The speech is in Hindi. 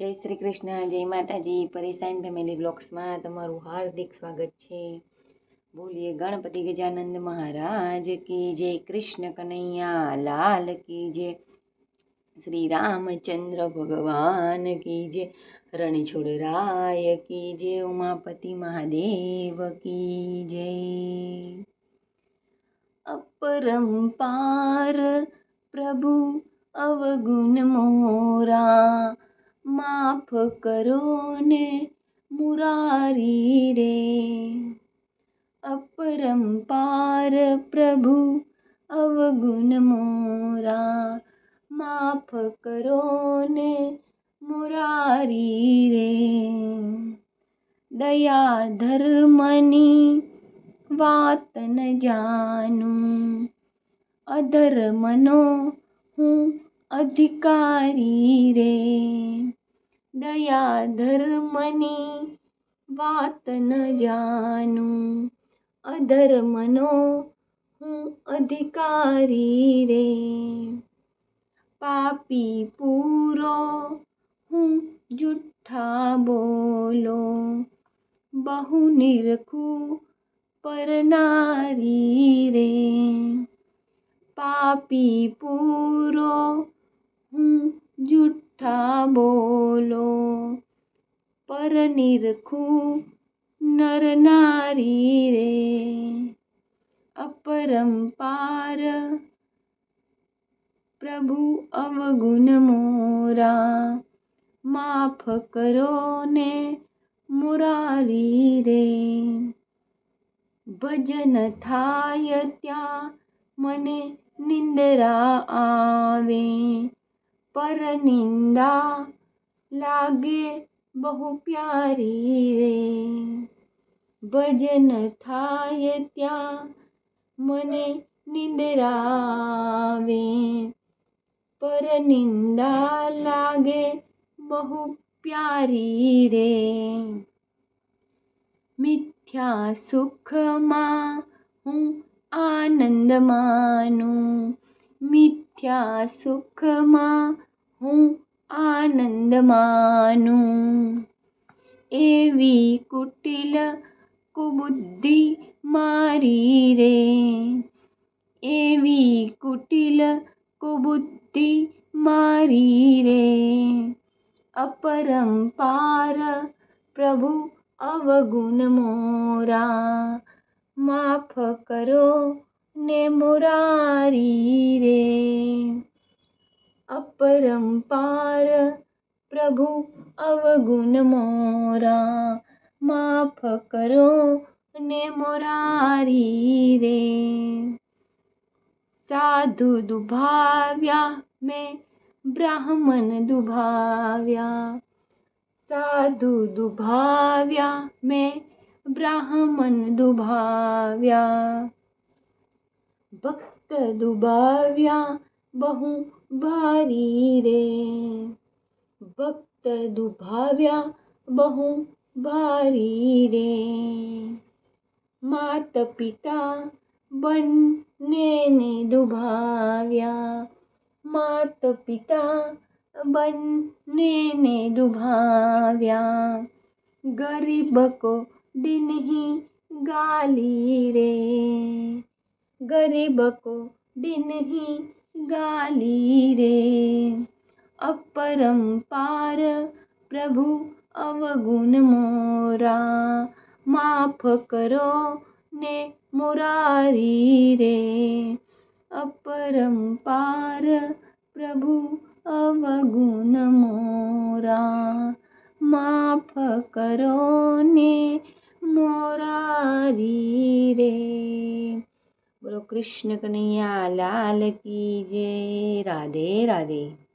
જય શ્રી કૃષ્ણ, જય માતાજી. પરેશાન ફેમિલી બ્લોગ્સમાં તમારું હાર્દિક સ્વાગત છે. બોલીએ ગણપતિ ગજાનંદ મહારાજ કી જય, કૃષ્ણ કનૈયા, લાલ કી જય, શ્રી રામચંદ્ર ભગવાન કી જય, રણછોડ રાય કી જય, ઉમાપતિ મહાદેવ કી જય. અપરંપાર પ્રભુ અવગુણ મોરા माफ़ करो ने मुरारी रे। अपरंपार प्रभु, अवगुण मोरा। माफ़ करो ने मुरारी रे। दया धर्मनी वात न जानूं। अधर्मनो हूँ अधिकारी रे। દયા ધર્મની વાત ન જાનું અધર્મનો હું અધિકારી રે પાપી પૂરો હું જુઠ્ઠા બોલો બહુ નિરખું પરનારી રે પાપી પૂરો હું જુઠ્ઠા બોલો પર નિરખું નર નારી રે અપરંપાર પ્રભુ અવગુણ મોરા માફ કરો ને મુરારી રે ભજન થાય ત્યાં મને નિંદરા આવે પર નિંદા લાગે બહુ પ્યારી રે ભજન થાય ત્યાં મને નિંદરા આવે પર નિંદા લાગે બહુ પ્યારી રે મિથ્યા સુખમાં હું આનંદ માનું મિથ્યા સુખમાં હું આનંદ માનું એવી કુટિલ કુબુદ્ધિ મારી રે એવી કુટિલ કુબુદ્ધિ મારી રે અપરંપાર પ્રભુ અવગુણ મોરા ने मुरारी रे। अपरंपार प्रभु अवगुण मोरा। माफ़ करो ने मुरारी रे। साधु दुभाव्या में ब्राह्मण दुभाव्या। साधु दुभाव्या में ब्राह्मण दुभाव्या। भक्त दुबाव्या बहु भारी रे। भक्त दुभाव्या बहु भारी रे। मात पिता बनने ने दुभाव्या। मात पिता बनने ने दुभाव्या। गरीब को दिन ही गाली रे। गरीब को दिन ही गाली रे। अपरम्पार प्रभु अवगुण मोरा, माफ़ करो ने मुरारी रे। अपरम्पार प्रभु अवगुण मोरा, माफ़ करो ने मोरारी कृष्ण कन्हैया लाल की जय राधे राधे।